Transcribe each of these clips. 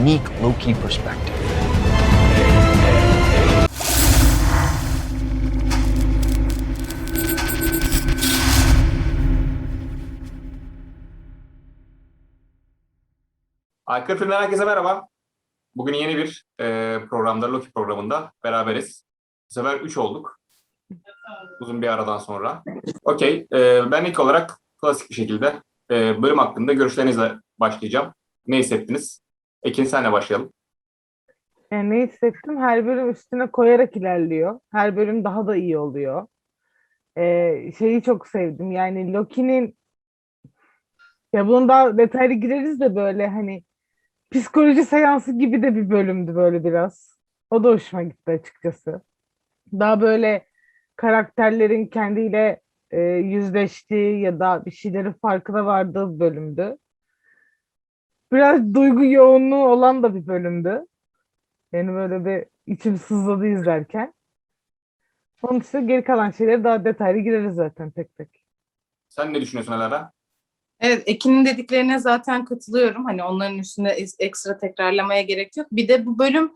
unique Loki perspective. Aykırı Film'den herkese merhaba. Bugün yeni bir e, programda, Loki programında beraberiz. Bu sefer 3 olduk. Uzun bir aradan sonra. Okey, e, ben ilk olarak klasik bir şekilde e, bölüm hakkında görüşlerinizle başlayacağım. Ne hissettiniz? Ekin senle başlayalım. Yani ne hissettim? Her bölüm üstüne koyarak ilerliyor. Her bölüm daha da iyi oluyor. Ee, şeyi çok sevdim. Yani Loki'nin ya bunun daha detaylı gireriz de böyle hani psikoloji seansı gibi de bir bölümdü böyle biraz. O da hoşuma gitti açıkçası. Daha böyle karakterlerin kendiyle e, yüzleştiği ya da bir şeylerin farkına vardığı bölümdü. Biraz duygu yoğunluğu olan da bir bölümdü. Yani böyle bir içim sızladı izlerken. Onun dışında geri kalan şeylere daha detaylı gireriz zaten tek tek. Sen ne düşünüyorsun Alara? Evet, Ekin'in dediklerine zaten katılıyorum. Hani onların üstüne ekstra tekrarlamaya gerek yok. Bir de bu bölüm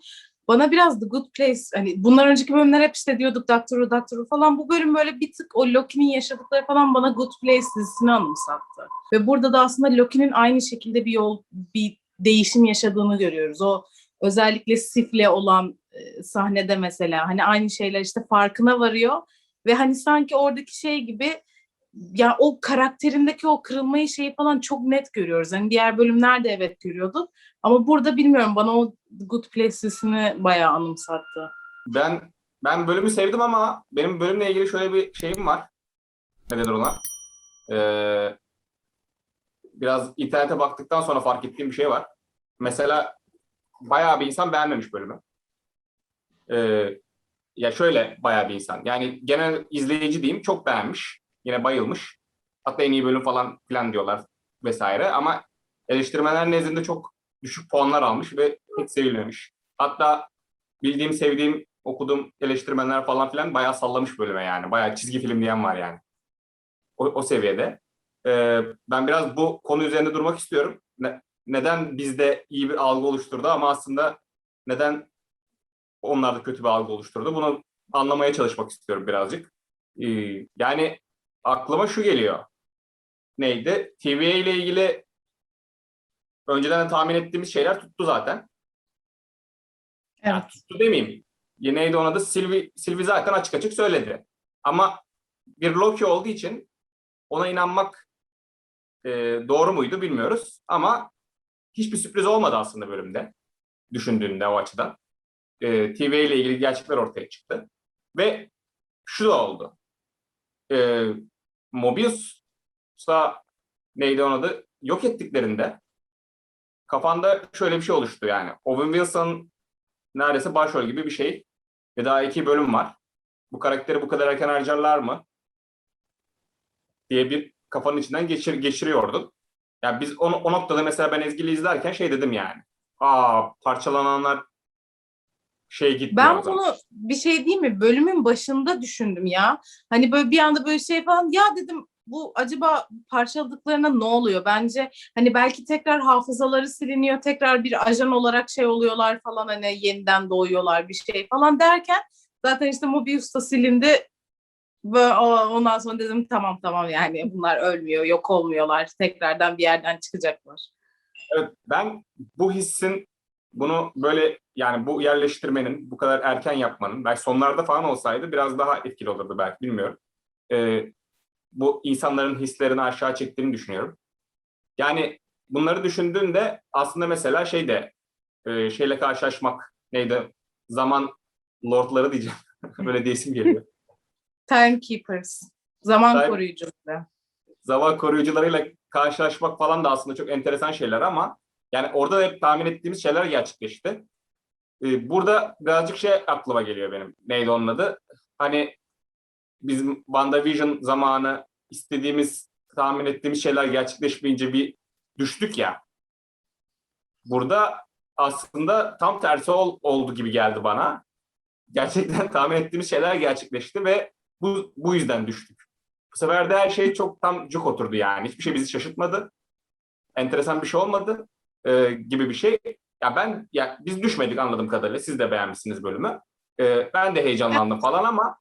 bana biraz The Good Place, hani bunlar önceki bölümler hep işte diyorduk Doktoru, Doktoru falan. Bu bölüm böyle bir tık o Loki'nin yaşadıkları falan bana Good Place dizisini anımsattı. Ve burada da aslında Loki'nin aynı şekilde bir yol, bir değişim yaşadığını görüyoruz. O özellikle Sif'le olan e, sahnede mesela hani aynı şeyler işte farkına varıyor ve hani sanki oradaki şey gibi ya o karakterindeki o kırılmayı şeyi falan çok net görüyoruz. Hani diğer bölümlerde evet görüyorduk. Ama burada bilmiyorum bana o Good Places'ini bayağı anımsattı. Ben ben bölümü sevdim ama benim bölümle ilgili şöyle bir şeyim var. Ne denir ona? Ee, biraz internete baktıktan sonra fark ettiğim bir şey var. Mesela bayağı bir insan beğenmemiş bölümü. Ee, ya şöyle bayağı bir insan. Yani genel izleyici diyeyim çok beğenmiş. Yine bayılmış. Hatta en iyi bölüm falan filan diyorlar vesaire. Ama eleştirmenler nezdinde çok düşük puanlar almış ve hiç sevilmemiş. Hatta bildiğim, sevdiğim, okuduğum eleştirmenler falan filan bayağı sallamış bölüme yani. Bayağı çizgi film diyen var yani. O, o seviyede. Ee, ben biraz bu konu üzerinde durmak istiyorum. Ne- neden bizde iyi bir algı oluşturdu ama aslında neden onlarda kötü bir algı oluşturdu? Bunu anlamaya çalışmak istiyorum birazcık. Ee, yani aklıma şu geliyor. Neydi? TVA ile ilgili önceden de tahmin ettiğimiz şeyler tuttu zaten. Yani Evet. tuttu demeyeyim. Neydi ona da Sylvie, Sylvie zaten açık açık söyledi. Ama bir Loki olduğu için ona inanmak e, doğru muydu bilmiyoruz. Ama hiçbir sürpriz olmadı aslında bölümde. Düşündüğünde o açıdan. E, TV ile ilgili gerçekler ortaya çıktı. Ve şu da oldu. E, Mobius'a neydi onun adı? Yok ettiklerinde kafanda şöyle bir şey oluştu yani. Owen Wilson neredeyse başrol gibi bir şey. Ve daha iki bölüm var. Bu karakteri bu kadar erken harcarlar mı? diye bir kafanın içinden geçir, geçiriyordun. Yani biz onu, o noktada mesela ben Ezgi'yle izlerken şey dedim yani. Aa parçalananlar şey gitti. Ben zaman. bunu bir şey değil mi? Bölümün başında düşündüm ya. Hani böyle bir anda böyle şey falan ya dedim bu acaba parçaladıklarına ne oluyor? Bence hani belki tekrar hafızaları siliniyor, tekrar bir ajan olarak şey oluyorlar falan hani yeniden doğuyorlar bir şey falan derken zaten işte Mobius da silindi ve ondan sonra dedim tamam tamam yani bunlar ölmüyor, yok olmuyorlar. Tekrardan bir yerden çıkacaklar. Evet, ben bu hissin bunu böyle yani bu yerleştirmenin bu kadar erken yapmanın belki sonlarda falan olsaydı biraz daha etkili olurdu belki bilmiyorum. Ee, bu insanların hislerini aşağı çektiğini düşünüyorum. Yani bunları düşündüğünde aslında mesela şey de e, şeyle karşılaşmak neydi? Zaman lordları diyeceğim. böyle diye isim geliyor. Timekeepers, zaman Time- koruyucuları. zaman koruyucularıyla karşılaşmak falan da aslında çok enteresan şeyler ama yani orada da hep tahmin ettiğimiz şeyler gerçekleşti. Ee, burada birazcık şey aklıma geliyor benim. Neydi onun adı? Hani bizim WandaVision zamanı istediğimiz, tahmin ettiğimiz şeyler gerçekleşmeyince bir düştük ya. Burada aslında tam tersi ol- oldu gibi geldi bana. Gerçekten tahmin ettiğimiz şeyler gerçekleşti ve bu, bu yüzden düştük. Bu sefer de her şey çok tam cuk oturdu yani. Hiçbir şey bizi şaşırtmadı. Enteresan bir şey olmadı e, gibi bir şey. ya ben ya biz düşmedik anladığım kadarıyla. Siz de beğenmişsiniz bölümü. Ee, ben de heyecanlandım falan ama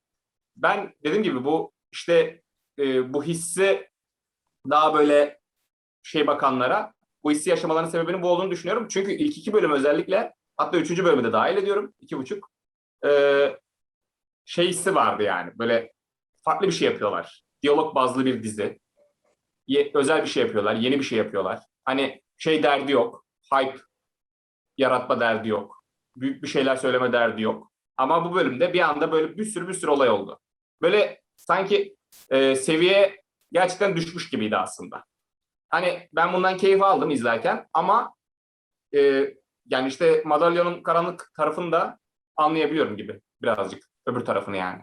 ben dediğim gibi bu işte e, bu hissi daha böyle şey bakanlara bu hissi yaşamalarının sebebinin bu olduğunu düşünüyorum. Çünkü ilk iki bölüm özellikle hatta üçüncü bölümü de dahil ediyorum. iki buçuk. Ee, şey hissi vardı yani. Böyle farklı bir şey yapıyorlar. Diyalog bazlı bir dizi. Ye- özel bir şey yapıyorlar. Yeni bir şey yapıyorlar. Hani şey derdi yok. Hype yaratma derdi yok. Büyük bir şeyler söyleme derdi yok. Ama bu bölümde bir anda böyle bir sürü bir sürü olay oldu. Böyle sanki e, seviye gerçekten düşmüş gibiydi aslında. Hani ben bundan keyif aldım izlerken ama e, yani işte madalyonun karanlık tarafını da anlayabiliyorum gibi birazcık. Öbür tarafını yani.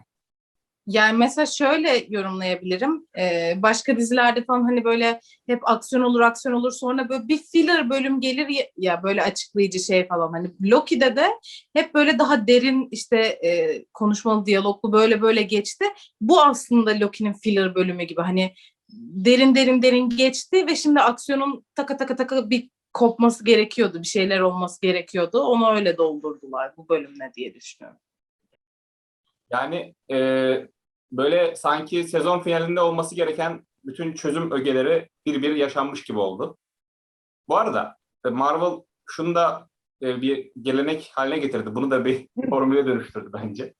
Yani mesela şöyle yorumlayabilirim. Ee, başka dizilerde falan hani böyle hep aksiyon olur aksiyon olur sonra böyle bir filler bölüm gelir ya, ya böyle açıklayıcı şey falan. Hani Loki'de de hep böyle daha derin işte e, konuşmalı diyaloglu böyle böyle geçti. Bu aslında Loki'nin filler bölümü gibi hani derin derin derin geçti ve şimdi aksiyonun taka taka taka bir kopması gerekiyordu. Bir şeyler olması gerekiyordu. Onu öyle doldurdular bu bölümle diye düşünüyorum. Yani e, böyle sanki sezon finalinde olması gereken bütün çözüm ögeleri bir bir yaşanmış gibi oldu. Bu arada e, Marvel şunu da e, bir gelenek haline getirdi. Bunu da bir formüle dönüştürdü bence.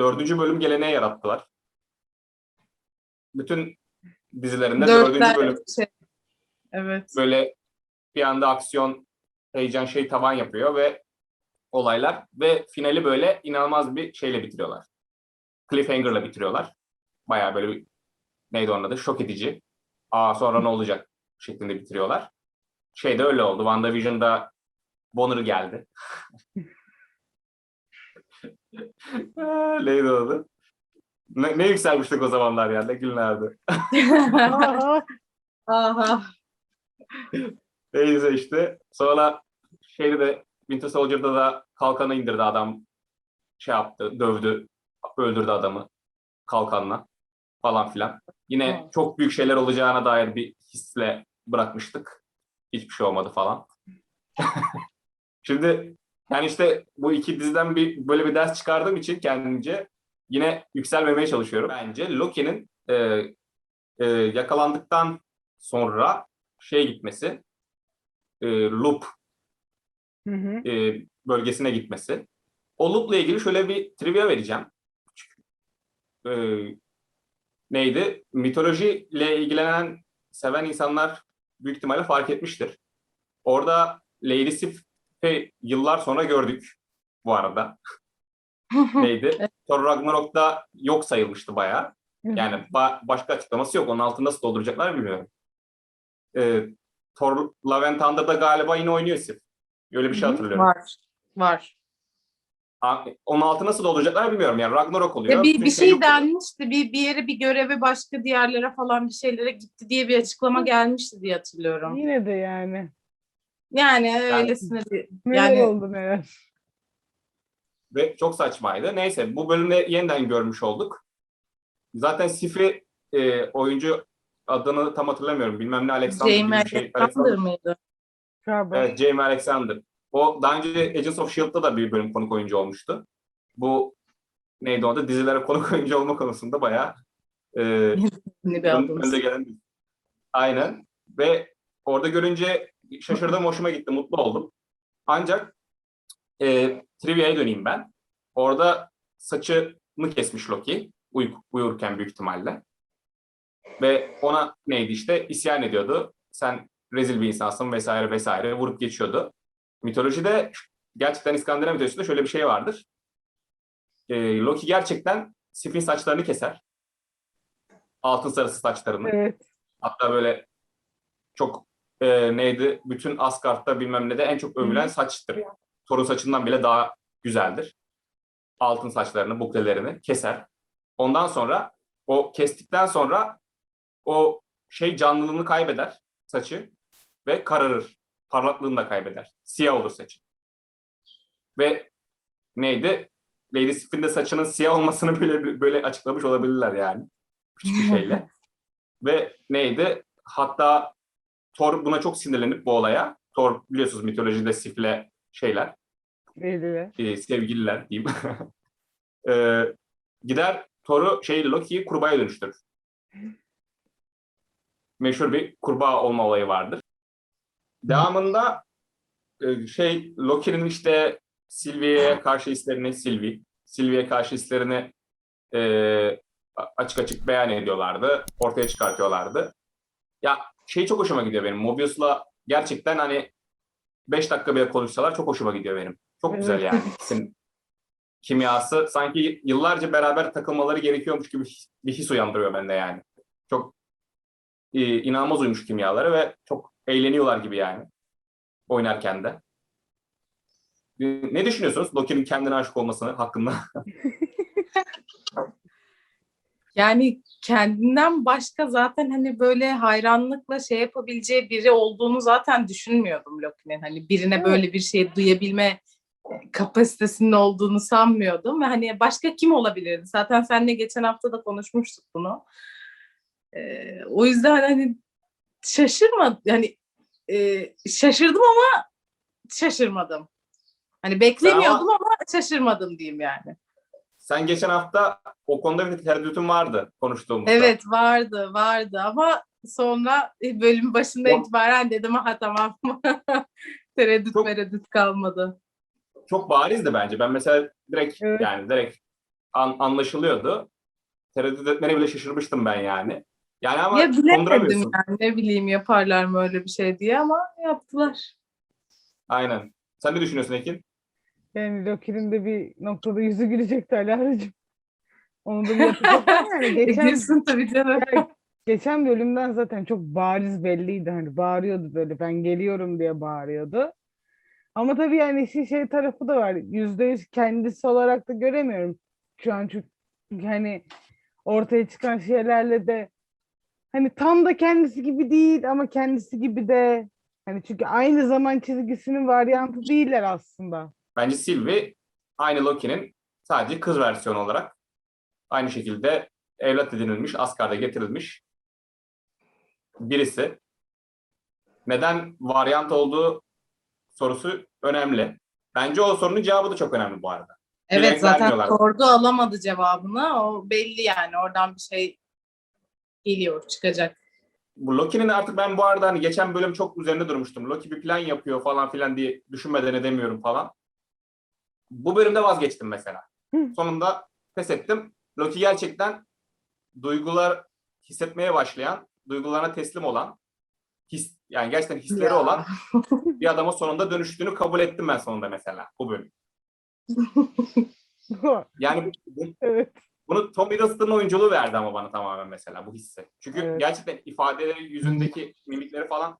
Dördüncü bölüm geleneği yarattılar. Bütün dizilerinde dördüncü Dörtler bölüm şey. Evet. böyle bir anda aksiyon, heyecan şey tavan yapıyor ve olaylar ve finali böyle inanılmaz bir şeyle bitiriyorlar. Cliffhanger'la bitiriyorlar. Bayağı böyle bir neydi onun adı? Şok edici. Aa sonra ne olacak şeklinde bitiriyorlar. Şey de öyle oldu. WandaVision'da Bonner geldi. neydi adı? Ne, ne yükselmiştik o zamanlar ya. Ne günlerdi. Aha. Neyse işte. Sonra şeyde de Winter Soldier'da da kalkanı indirdi adam. Şey yaptı, dövdü, öldürdü adamı kalkanla falan filan. Yine Evet. çok büyük şeyler olacağına dair bir hisle bırakmıştık. Hiçbir şey olmadı falan. Şimdi yani işte bu iki diziden bir böyle bir ders çıkardığım için kendimce yine yükselmemeye çalışıyorum. Bence Loki'nin e, e, yakalandıktan sonra şey gitmesi, e, loop hı hı. e, bölgesine gitmesi. O loop'la ilgili şöyle bir trivia vereceğim. E, neydi? Mitolojiyle ilgilenen, seven insanlar büyük ihtimalle fark etmiştir. Orada Lady Sif'i yıllar sonra gördük bu arada. Neydi? Thor Ragnarok'ta yok sayılmıştı bayağı. Yani ba- başka açıklaması yok. Onun altını nasıl dolduracaklar bilmiyorum. Ee, Thor Love and Thunder'da galiba yine oynuyor Sif. Öyle bir şey hatırlıyorum. Var. Var. A- Onun altı nasıl dolduracaklar bilmiyorum. Yani Ragnarok oluyor. Ya bir, bir şey oluyor. denmişti. Bir, bir yere bir göreve başka diyarlara falan bir şeylere gitti diye bir açıklama gelmişti diye hatırlıyorum. Yine de yani. Yani öylesine bir Neler yani oldu neler. Ve çok saçmaydı. Neyse bu bölümde yeniden görmüş olduk. Zaten Sif'i e, oyuncu adını tam hatırlamıyorum. Bilmem ne Alexander gibi Jamie bir şey. Alexander mıydı? Galiba. Evet, Jamie Alexander. O daha önce Agents of S.H.I.E.L.D'da da bir bölüm konuk oyuncu olmuştu. Bu neydi o da dizilere konuk oyuncu olma konusunda bayağı e, ön- önde gelen bir- Aynen. Ve orada görünce şaşırdım, hoşuma gitti, mutlu oldum. Ancak e, trivia'ya döneyim ben. Orada saçını kesmiş Loki uy- uyurken büyük ihtimalle. Ve ona neydi işte isyan ediyordu. Sen rezil bir insansın vesaire vesaire vurup geçiyordu. Mitolojide gerçekten İskandinav mitolojisinde şöyle bir şey vardır. E, Loki gerçekten Sif'in saçlarını keser. Altın sarısı saçlarını. Evet. Hatta böyle çok e, neydi? Bütün Asgard'da bilmem ne de en çok övülen saçtır yani. Thor'un saçından bile daha güzeldir. Altın saçlarını, buklelerini keser. Ondan sonra o kestikten sonra o şey canlılığını kaybeder saçı ve kararır. Parlaklığını da kaybeder. Siyah olur saçı. Ve neydi? Lady Sif'in de saçının siyah olmasını bile böyle açıklamış olabilirler yani. Küçük bir şeyle. Ve neydi? Hatta Thor buna çok sinirlenip bu olaya. Thor biliyorsunuz mitolojide Sif'le şeyler, Belli. e, sevgililer diyeyim. E, gider Thor'u şey Loki'yi kurbağaya dönüştürür. Meşhur bir kurbağa olma olayı vardır. Devamında e, şey Loki'nin işte Sylvie'ye karşı hislerini Sylvie, Sylvie'ye karşı hislerini e, açık açık beyan ediyorlardı. Ortaya çıkartıyorlardı. Ya şey çok hoşuma gidiyor benim. Mobius'la gerçekten hani 5 dakika bile konuşsalar çok hoşuma gidiyor benim. Çok güzel yani. İkisinin kimyası sanki yıllarca beraber takılmaları gerekiyormuş gibi bir his uyandırıyor bende yani. Çok e, inanılmaz uymuş kimyaları ve çok eğleniyorlar gibi yani oynarken de. E, Ne düşünüyorsunuz Loki'nin kendine aşık olmasını hakkında? Yani kendinden başka zaten hani böyle hayranlıkla şey yapabileceği biri olduğunu zaten düşünmüyordum Loki'nin. Hani birine böyle bir şey duyabilme kapasitesinin olduğunu sanmıyordum. Ve hani başka kim olabilirdi? Zaten seninle geçen hafta da konuşmuştuk bunu. Ee, o yüzden hani şaşırma yani e, şaşırdım ama şaşırmadım. Hani beklemiyordum ama şaşırmadım diyeyim yani. Sen geçen hafta o konuda bir tereddütün vardı konuştuğumuzda. Evet vardı vardı ama sonra bölüm başında O- itibaren dedim ha tamam tereddüt Çok- mereddüt kalmadı. Çok barizdi bence. Ben mesela direkt Evet. yani direkt an- anlaşılıyordu. Tereddüt etmene bile şaşırmıştım ben yani. Yani ama ya bilemedim konduramıyorsun. yani ne bileyim yaparlar mı öyle bir şey diye ama yaptılar. Aynen. Sen ne düşünüyorsun Ekin? Yani Loki'nin de bir noktada yüzü gülecekti Alara'cığım. Onu da bir. Yani geçen, Gülsün tabii canım. Ya, geçen bölümden zaten çok bariz belliydi. Hani bağırıyordu böyle ben geliyorum diye bağırıyordu. Ama tabii yani işin şey tarafı da var. Yüzde yüz kendisi olarak da göremiyorum. Şu an çünkü hani ortaya çıkan şeylerle de hani tam da kendisi gibi değil ama kendisi gibi de hani çünkü aynı zaman çizgisinin varyantı değiller aslında. Bence Sylvie aynı Loki'nin sadece kız versiyonu olarak aynı şekilde evlat edinilmiş, Asgard'a getirilmiş birisi. Neden varyant olduğu sorusu önemli. Bence o sorunun cevabı da çok önemli bu arada. Evet Direkt zaten sordu alamadı cevabını. O belli yani oradan bir şey geliyor çıkacak. Bu Loki'nin artık ben bu arada hani geçen bölüm çok üzerinde durmuştum. Loki bir plan yapıyor falan filan diye düşünmeden edemiyorum falan. Bu bölümde vazgeçtim mesela. Hı. Sonunda pes ettim. Loki gerçekten duygular hissetmeye başlayan, duygularına teslim olan, his, yani gerçekten hisleri Ya. olan bir adama sonunda dönüştüğünü kabul ettim ben sonunda mesela bu bölüm. Yani evet. Bunu Tom Hiddleston'ın oyunculuğu verdi ama bana tamamen mesela bu hissi. Çünkü Evet. gerçekten ifadeleri, yüzündeki mimikleri falan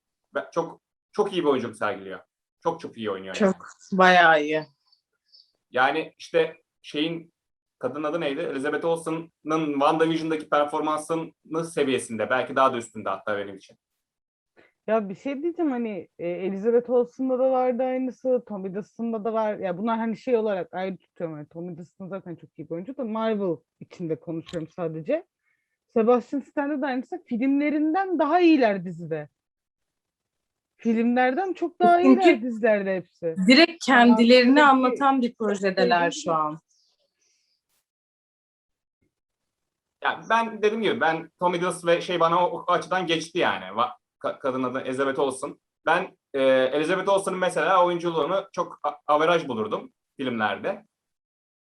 çok çok iyi bir oyunculuk sergiliyor. Çok çok iyi oynuyor. yani. Çok bayağı iyi. Yani işte şeyin kadın adı neydi? Elizabeth Olsen'ın WandaVision'daki performansının seviyesinde. Belki daha da üstünde hatta benim için. Ya bir şey diyeceğim hani e, Elizabeth Olsen'da da vardı aynısı, Tom Hiddleston'da da var. Ya bunlar hani şey olarak ayrı tutuyorum. Yani Tom Hiddleston zaten çok iyi bir oyuncu da Marvel içinde konuşuyorum sadece. Sebastian Stan'da da aynısı filmlerinden daha iyiler dizide. Filmlerden çok daha Çünkü- iyiler dizilerde hepsi. Direkt kendilerini Peki- anlatan bir projedeler şu an. Yani ben dediğim gibi ben Tom Hiddleston ve şey bana o, o açıdan geçti yani. Va- kadın adı Elizabeth Olsen. Ben e, Elizabeth Olsen'ın mesela oyunculuğunu çok averaj bulurdum filmlerde.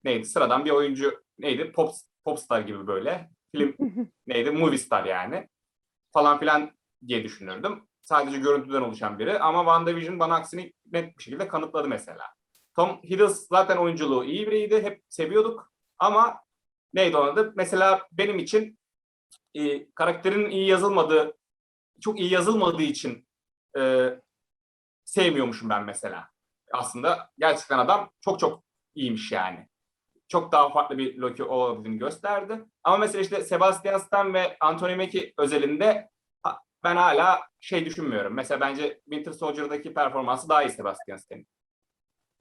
Neydi? Sıradan bir oyuncu neydi? Pop, popstar gibi böyle. Film neydi? Movie star yani. Falan filan diye düşünürdüm. Sadece görüntüden oluşan biri. Ama WandaVision bana aksini net bir şekilde kanıtladı mesela. Tom Hiddleston zaten oyunculuğu iyi biriydi. Hep seviyorduk. Ama neydi onun adı? Mesela benim için e, karakterin iyi yazılmadığı, çok iyi yazılmadığı için e, sevmiyormuşum ben mesela. Aslında gerçekten adam çok çok iyiymiş yani. Çok daha farklı bir Loki olabildiğini gösterdi. Ama mesela işte Sebastian Stan ve Anthony Mackie özelinde ben hala şey düşünmüyorum. Mesela bence Winter Soldier'daki performansı daha iyi Sebastian Stan'in.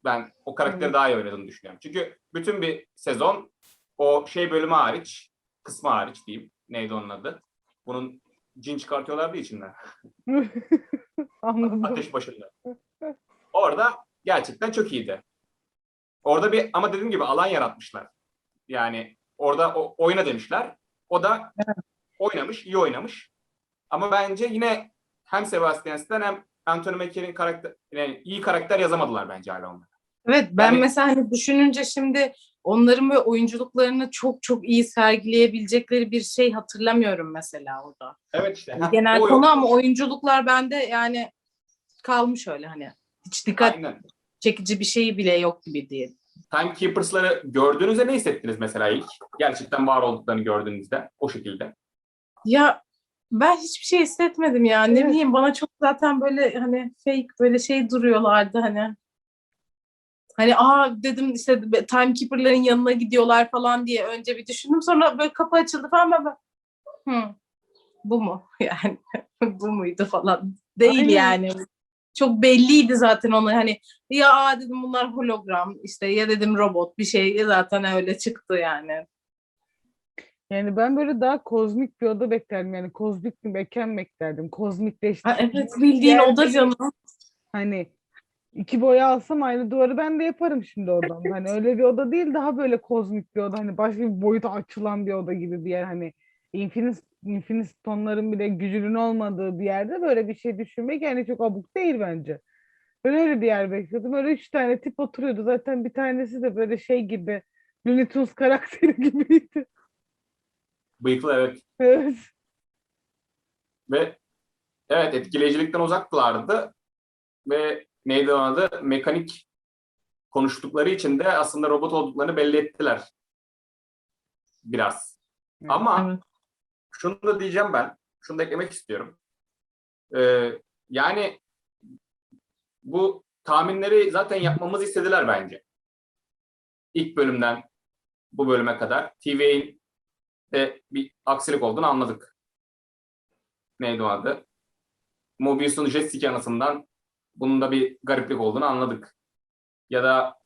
Ben o karakteri Evet. daha iyi oynadığını düşünüyorum. Çünkü bütün bir sezon o şey bölümü hariç, kısmı hariç diyeyim. Neydi onun adı? Bunun cin çıkartıyorlardı içinden. Anladım. ateş başında. Orada gerçekten çok iyiydi. Orada bir ama dediğim gibi alan yaratmışlar. Yani orada o, oyna demişler. O da oynamış, iyi oynamış. Ama bence yine hem Sebastian Stan hem Anthony Mackie'nin karakter yani iyi karakter yazamadılar bence hala onlar. Evet ben Yani- mesela hani düşününce şimdi onların böyle oyunculuklarını çok çok iyi sergileyebilecekleri bir şey hatırlamıyorum mesela orada. Evet işte. ha, Genel o konu yok. ama oyunculuklar bende yani kalmış öyle hani. Hiç dikkat Aynen. çekici bir şey bile yok gibi diye. Timekeepers'ları gördüğünüzde ne hissettiniz mesela ilk? Gerçekten var olduklarını gördüğünüzde o şekilde. Ya ben hiçbir şey hissetmedim ya. Ne Evet. bileyim bana çok zaten böyle hani fake böyle şey duruyorlardı hani. Hani aa dedim işte timekeeper'ların yanına gidiyorlar falan diye önce bir düşündüm. Sonra böyle kapı açıldı falan ben böyle, Hı, bu mu? Yani bu muydu falan. Değil Aynen. yani. Çok belliydi zaten onu hani ya aa dedim bunlar hologram işte ya dedim robot bir şey ya zaten öyle çıktı yani. Yani ben böyle daha kozmik bir oda beklerdim. Yani kozmik bir mekan beklerdim. Kozmikleşti. Ha, evet bildiğin Yer o da değil. canım. Hani iki boya alsam aynı duvarı ben de yaparım şimdi oradan. Hani öyle bir oda değil daha böyle kozmik bir oda. Hani başka bir boyuta açılan bir oda gibi bir yer. Hani infinite, infinite tonların bile gücünün olmadığı bir yerde böyle bir şey düşünmek yani çok abuk değil bence. Ben öyle bir yer bekliyordum. Öyle üç tane tip oturuyordu. Zaten bir tanesi de böyle şey gibi Looney Tunes karakteri gibiydi. Bıyıklı evet. Evet. Ve evet etkileyicilikten uzaklardı. Ve neydi onun adı? Mekanik konuştukları için de aslında robot olduklarını belli ettiler. Biraz. Ama Evet. şunu da diyeceğim ben. Şunu da eklemek istiyorum. Ee, yani bu tahminleri zaten yapmamızı istediler bence. İlk bölümden bu bölüme kadar. TV'nin de bir aksilik olduğunu anladık. Neydi o adı? Mobius'un jet ski anısından bunun da bir gariplik olduğunu anladık. Ya da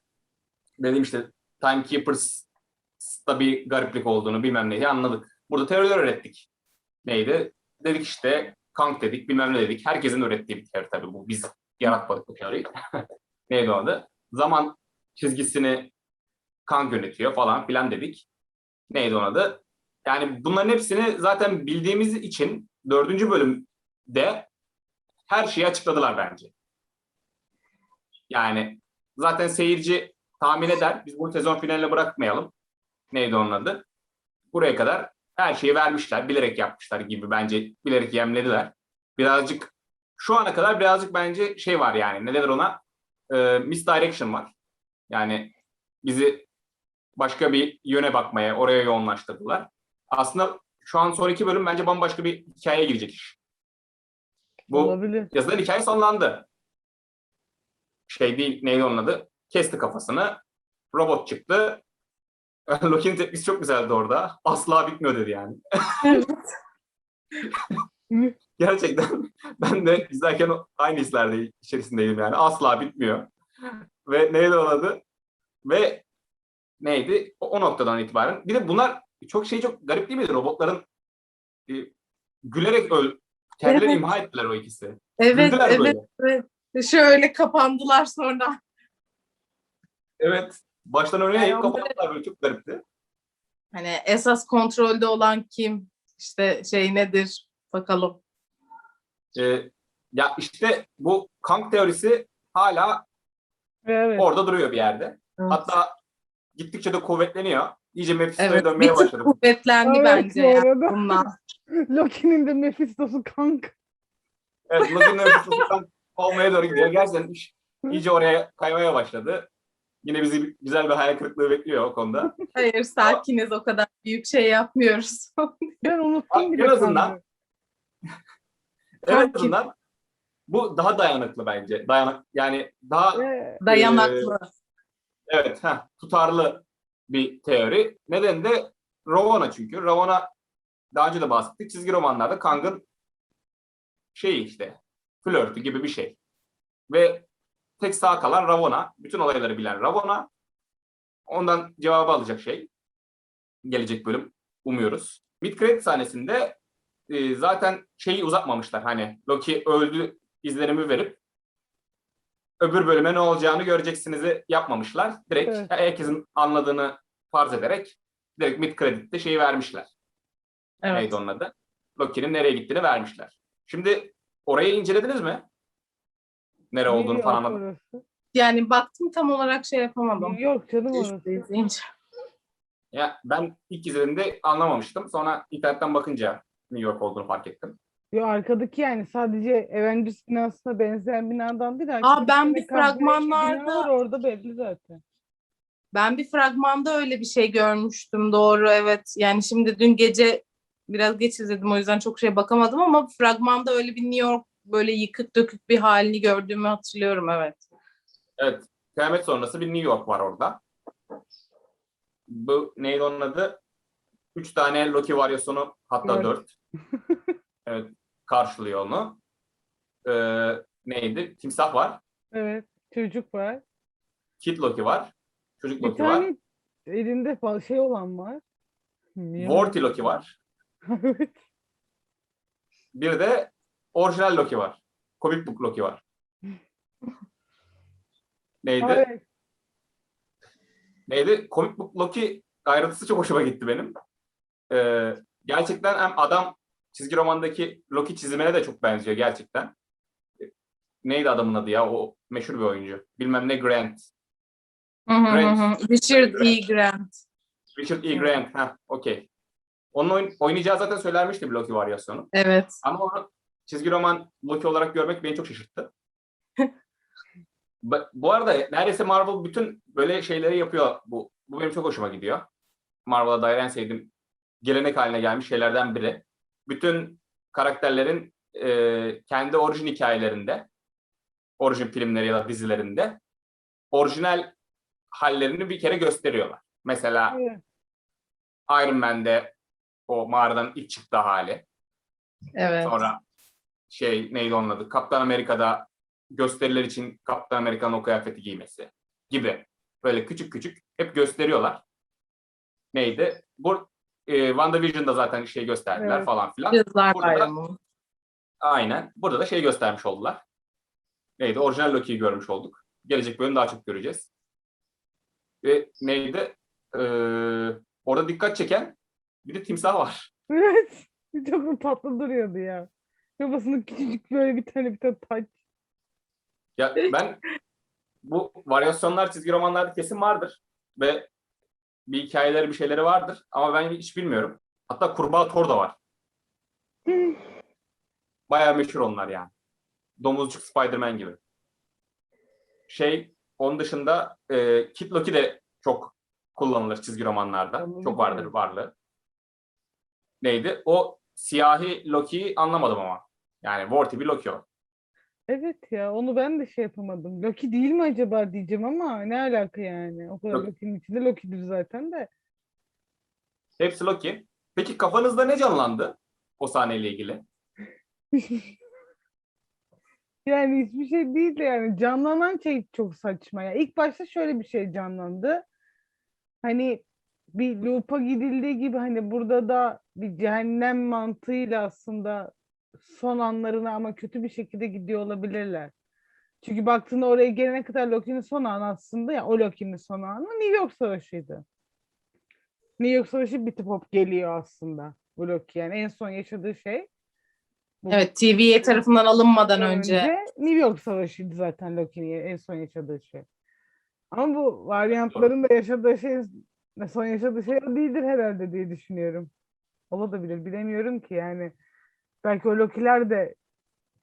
dediğim işte Timekeepers'ta bir gariplik olduğunu bilmem neyi anladık. Burada teoriler öğrettik. Neydi? Dedik işte Kang dedik, bilmem ne dedik. Herkesin öğrettiği bir teori tabii bu. Biz yaratmadık bu teoriyi. Neydi o adı? Zaman çizgisini Kang yönetiyor falan filan dedik. Neydi onun adı? Yani bunların hepsini zaten bildiğimiz için dördüncü bölümde her şeyi açıkladılar bence. Yani zaten seyirci tahmin eder. Biz bunu sezon finaline bırakmayalım. Neydi onun adı? Buraya kadar her şeyi vermişler. Bilerek yapmışlar gibi bence. Bilerek yemlediler. Birazcık şu ana kadar birazcık bence şey var yani. Ne denir ona? Ee, misdirection var. Yani bizi başka bir yöne bakmaya, oraya yoğunlaştırdılar. Aslında şu an son iki bölüm bence bambaşka bir hikayeye girecek iş. Bu Olabilir. yazılan hikaye sonlandı. Şey değil, neydi onun adı? Kesti kafasını. Robot çıktı. Loki'nin tepkisi çok güzeldi orada. Asla bitmiyor dedi yani. Gerçekten ben de izlerken aynı hisler içerisindeydim yani. Asla bitmiyor. Ve neydi onun adı? Ve neydi? O, o noktadan itibaren. Bir de bunlar çok şey çok garip değil miydi? Robotların e, gülerek öl, kendileri Evet. imha ettiler o ikisi. Evet Güldüler evet böyle. evet. Şöyle kapandılar sonra. Evet. Baştan öne Yani eğip onları- kapattılar böyle çok garipti. Hani esas kontrolde olan kim? İşte şey nedir? Bakalım. Ee, ya işte bu Kang teorisi hala Evet. orada duruyor bir yerde. Evet. Hatta gittikçe de kuvvetleniyor. İyice Mephisto'ya Evet, dönmeye bir tık başladı. kuvvetlendi Evet, bence bu ya arada. bundan. Loki'nin de Mephisto'su kanka. Evet, Loki'nin Mephisto'su Kang olmaya doğru gidiyor. Gerçekten iş iyice oraya kaymaya başladı. Yine bizi güzel bir hayal kırıklığı bekliyor o konuda. Hayır sakiniz o kadar büyük şey yapmıyoruz. Ben unuttum bile en azından-. En azından bu daha dayanıklı bence. Dayanak yani daha Ee, Dayanaklı. Evet, heh, tutarlı bir teori. Neden de Ravonna çünkü. Ravonna daha önce de bahsettik. Çizgi romanlarda Kang'ın şeyi işte, flörtü gibi bir şey. Ve tek sağ kalan Ravonna. Bütün olayları bilen Ravonna. Ondan cevabı alacak şey. Gelecek bölüm umuyoruz. Mid credit sahnesinde e, zaten şeyi uzatmamışlar. Hani Loki öldü izlenimi verip öbür bölüme ne olacağını göreceksinizi yapmamışlar. Direkt Evet. herkesin anladığını farz ederek direkt mid şeyi vermişler. Evet. Neydi onun adı? Loki'nin nereye gittiğini vermişler. Şimdi orayı incelediniz mi? Nere olduğunu New falan anladım. orası. Yani baktım tam olarak şey yapamadım. New York canım İşte orası. izleyince. Ya ben ilk izlediğimde anlamamıştım. Sonra internetten bakınca New York olduğunu fark ettim. Yo arkadaki yani sadece Avengers binasına benzeyen binadan değil. Aa, arkadaki ben bir bina fragmanlarda- var, orada belli zaten. Ben bir fragmanda öyle bir şey görmüştüm doğru evet. Yani şimdi dün gece biraz geç izledim o yüzden çok şey bakamadım ama fragmanda öyle bir New York böyle yıkık dökük bir halini gördüğümü hatırlıyorum evet. Evet. Kıyamet sonrası bir New York var orada. Bu neydi onun adı? Üç tane Loki varyasyonu hatta Evet. dört. evet. Karşılıyor onu. Ee, neydi? Timsah var. Evet. Çocuk var. Kid Loki var. Çocuk Bir Loki var. tane elinde şey olan var. Vorti Loki var. Evet. Bir de orijinal Loki var. Comic book Loki var. Neydi? Evet. Neydi? Comic book Loki ayrıntısı çok hoşuma gitti benim. Ee, gerçekten hem adam çizgi romandaki Loki çizimine de çok benziyor gerçekten. Neydi adamın adı ya? O meşhur bir oyuncu. Bilmem ne Grant. Hı hı hı Grant. hı. Richard E. Grant. Richard E. Grant. Ha, okey. Onun oyn- oynayacağı zaten söylenmişti bir Loki varyasyonu. Evet. Ama onu çizgi roman Loki olarak görmek beni çok şaşırttı. Bu- arada neredeyse Marvel bütün böyle şeyleri yapıyor. Bu, bu benim çok hoşuma gidiyor. Marvel'a dair en sevdiğim gelenek haline gelmiş şeylerden biri. Bütün karakterlerin e, kendi orijin hikayelerinde, orijin filmleri ya da dizilerinde orijinal hallerini bir kere gösteriyorlar. Mesela. Iron Man'de o mağaradan ilk çıktığı hali. Evet. Sonra şey neydi onun adı? Kaptan Amerika'da gösteriler için Kaptan Amerika'nın o kıyafeti giymesi gibi. Böyle küçük küçük hep gösteriyorlar. Neydi? Bu e, WandaVision'da zaten şey gösterdiler Evet. falan filan. Da- Bayramı. Aynen. Burada da şey göstermiş oldular. Neydi? Orijinal Loki'yi görmüş olduk. Gelecek bölüm daha çok göreceğiz. Ve neydi? Ee, orada dikkat çeken bir de timsah var. Evet. Çok tatlı duruyordu ya. Kafasında küçücük böyle bir tane bir tane taç. Ya ben bu varyasyonlar çizgi romanlarda kesin vardır ve bir hikayeleri bir şeyleri vardır ama ben hiç bilmiyorum. Hatta kurbağa Thor da var. Bayağı meşhur onlar yani. Domuzcuk Spider-Man gibi. Şey onun dışında e, Kid Loki de çok kullanılır çizgi romanlarda. Çok vardır varlığı. Neydi? O siyahi Loki'yi anlamadım ama. Yani Vorti bir Loki o. Evet ya onu ben de şey yapamadım. Loki değil mi acaba diyeceğim ama ne alaka yani? O kadar. Loki'nin içinde Loki'dir zaten de. Hepsi Loki. Peki kafanızda ne canlandı o sahneyle ilgili? Yani hiçbir şey değil de yani canlanan şey çok saçma ya. İlk başta şöyle bir şey canlandı. Hani bir loop'a gidildiği gibi hani burada da bir cehennem mantığıyla aslında son anlarına ama kötü bir şekilde gidiyor olabilirler. Çünkü baktığında oraya gelene kadar Loki'nin son anı aslında ya o Loki'nin son anı New York Savaşı'ydı. New York Savaşı bitip hop geliyor aslında bu Loki yani en son yaşadığı şey. bu Evet TVA tarafından alınmadan önce. New York Savaşı'ydı zaten Loki'nin en son yaşadığı şey. Ama bu varyantların da yaşadığı şey son yaşadığı şey değildir herhalde diye düşünüyorum. Olabilir bilemiyorum ki yani. Belki o Loki'ler de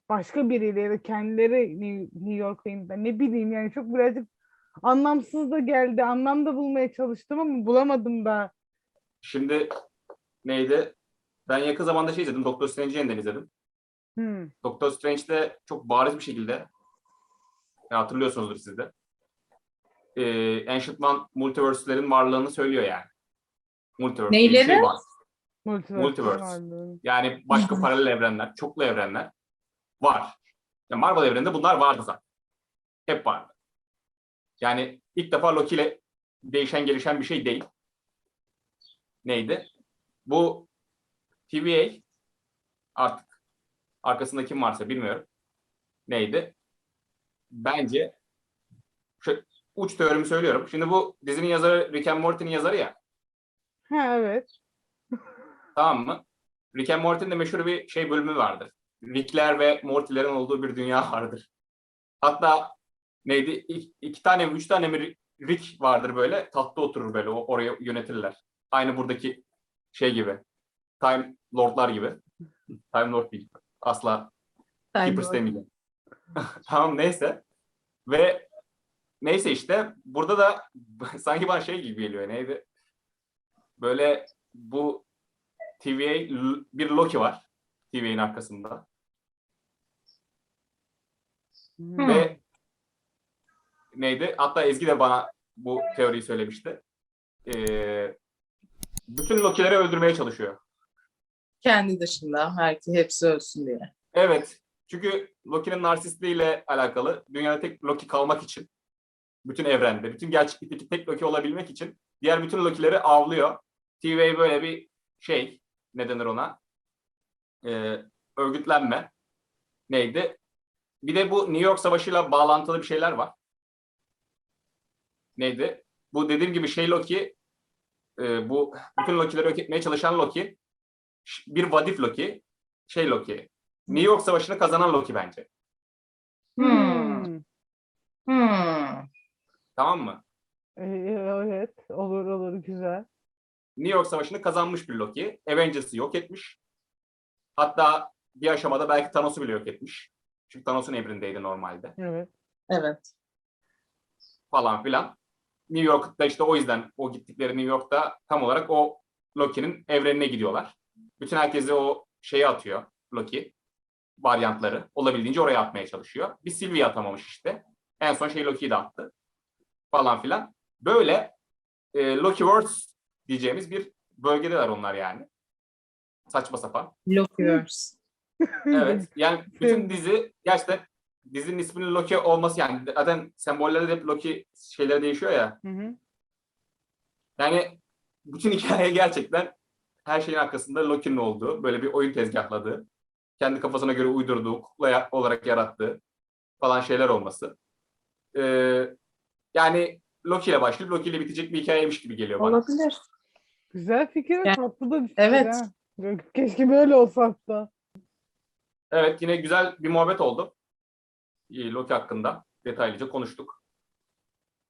başka biriyle ya da kendileri New, York'a indi. Ne bileyim yani çok birazcık anlamsız da geldi. Anlam da bulmaya çalıştım ama bulamadım da. Şimdi neydi? Ben yakın zamanda şey izledim. Doctor Strange'i yeniden izledim. Hmm. Doctor Strange'de çok bariz bir şekilde ya hatırlıyorsunuzdur siz de. Ee, Ancient One multiverse'lerin varlığını söylüyor yani. Multiverse Neyleri? şey var. Multiverse. Multiverse. varlığı. Yani başka paralel evrenler, çoklu evrenler var. Ya Marvel evreninde bunlar vardı zaten. Hep vardı. Yani ilk defa Loki ile değişen gelişen bir şey değil. Neydi? Bu TVA artık arkasında kim varsa bilmiyorum. neydi? Bence şu uç teorimi söylüyorum. Şimdi bu dizinin yazarı Rick and Morty'nin yazarı ya. Ha evet. Tamam mı? Rick and Morty'nin de meşhur bir şey bölümü vardır. Rick'ler ve Morty'lerin olduğu bir dünya vardır. Hatta neydi? İki, iki tane mi, üç tane mi Rick vardır böyle. Tahtta oturur böyle. Oraya yönetirler. Aynı buradaki şey gibi. Time Lord'lar gibi. Time Lord değil. Asla Keepers demeyeceğim. tamam neyse. Ve neyse işte burada da sanki bana şey gibi geliyor. Neydi? Böyle bu TVA bir Loki var. TV'nin arkasında. Hmm. Ve neydi? Hatta Ezgi de bana bu teoriyi söylemişti. Ee, bütün Loki'leri öldürmeye çalışıyor. Kendi dışında herki hepsi ölsün diye. Evet. Çünkü Loki'nin narsistliğiyle alakalı dünyada tek Loki kalmak için bütün evrende, bütün gerçeklikteki tek Loki olabilmek için diğer bütün Loki'leri avlıyor. TVA böyle bir şey, ne denir ona? Ee, örgütlenme. Neydi? Bir de bu New York Savaşı'yla bağlantılı bir şeyler var. Neydi? Bu dediğim gibi şey Loki, e, bu bütün Loki'leri yok etmeye çalışan Loki, bir vadif Loki, şey Loki, New York Savaşı'nı kazanan Loki bence. Hmm. Hmm. Tamam mı? Ee, Evet. Olur olur güzel. New York Savaşı'nı kazanmış bir Loki. Avengers'ı yok etmiş. Hatta bir aşamada belki Thanos'u bile yok etmiş. Çünkü Thanos'un emrindeydi normalde Evet. Evet. falan filan. New York'ta işte o yüzden o gittikleri New York'ta tam olarak o Loki'nin evrenine gidiyorlar. Bütün herkesi o şeye atıyor Loki. Varyantları. Olabildiğince oraya atmaya çalışıyor. Bir Sylvie atamamış işte. En son şey Loki'yi de attı. Falan filan. Böyle e, Lokiverse diyeceğimiz bir bölgedeler onlar yani. Saçma sapan. Lokiverse. Evet. Yani bütün dizi gerçekten dizinin isminin Loki olması yani zaten sembollerde de hep Loki şeyleri değişiyor ya. Hı hı. Yani bütün hikaye gerçekten her şeyin arkasında Loki'nin olduğu, böyle bir oyun tezgahladığı, kendi kafasına göre uydurduğu, kukla olarak yarattığı falan şeyler olması. Ee, yani Loki ile başlayıp Loki ile bitecek bir hikayeymiş gibi geliyor bana. Olabilir. Güzel fikir Yani- tatlı da bir fikir Evet. ha. Keşke böyle olsa hatta. Evet yine güzel bir muhabbet oldu. İyi, Loki hakkında detaylıca konuştuk.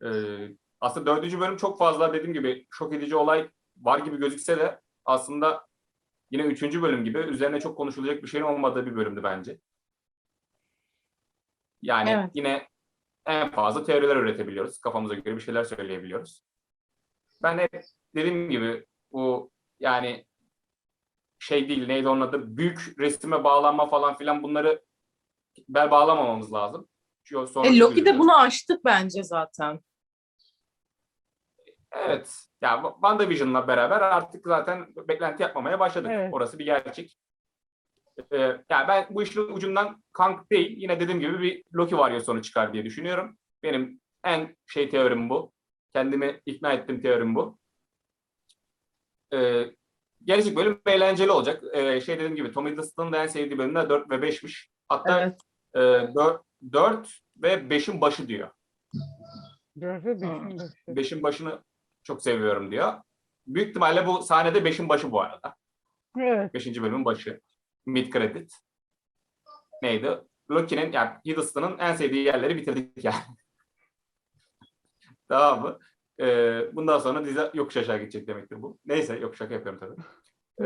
Ee, aslında dördüncü bölüm çok fazla dediğim gibi şok edici olay var gibi gözükse de aslında yine üçüncü bölüm gibi üzerine çok konuşulacak bir şeyin olmadığı bir bölümdü bence. Yani Evet. yine en fazla teoriler üretebiliyoruz. Kafamıza göre bir şeyler söyleyebiliyoruz. Ben hep dediğim gibi bu yani şey değil neydi onun adı büyük resime bağlanma falan filan bunları bel bağlamamamız lazım. Çünkü sonra E, Loki de bunu aştık bence zaten. Evet. Ya yani WandaVision'la beraber artık zaten beklenti yapmamaya başladık. Evet. Orası bir gerçek. Ee, yani ben bu işin ucundan kank değil. Yine dediğim gibi bir Loki varyasyonu çıkar diye düşünüyorum. Benim en şey teorim bu. Kendimi ikna ettim teorim bu. Ee, gelecek bölüm eğlenceli olacak. Ee, şey dediğim gibi Tom Hiddleston'ın da en sevdiği bölümler 4 ve 5'miş. Hatta Evet. e, 4, 4 ve 5'in başı diyor. Görse beşin başı. Beşin başını çok seviyorum diyor. Büyük ihtimalle bu sahnede beşin başı bu arada. Evet. Beşinci bölümün başı. Mid credit. Neydi? Loki'nin yani Hiddleston'ın en sevdiği yerleri bitirdik yani. tamam mı? Ee, bundan sonra dizi yokuş aşağı gidecek demektir bu. Neyse yok şaka yapıyorum tabii.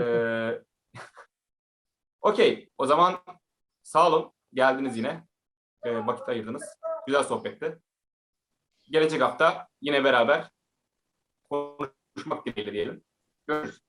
Ee, Okey. O zaman sağ olun. Geldiniz yine. Ee, vakit ayırdınız. Güzel sohbetti. Gelecek hafta yine beraber konuşmak dileğiyle diyelim. Görüşürüz.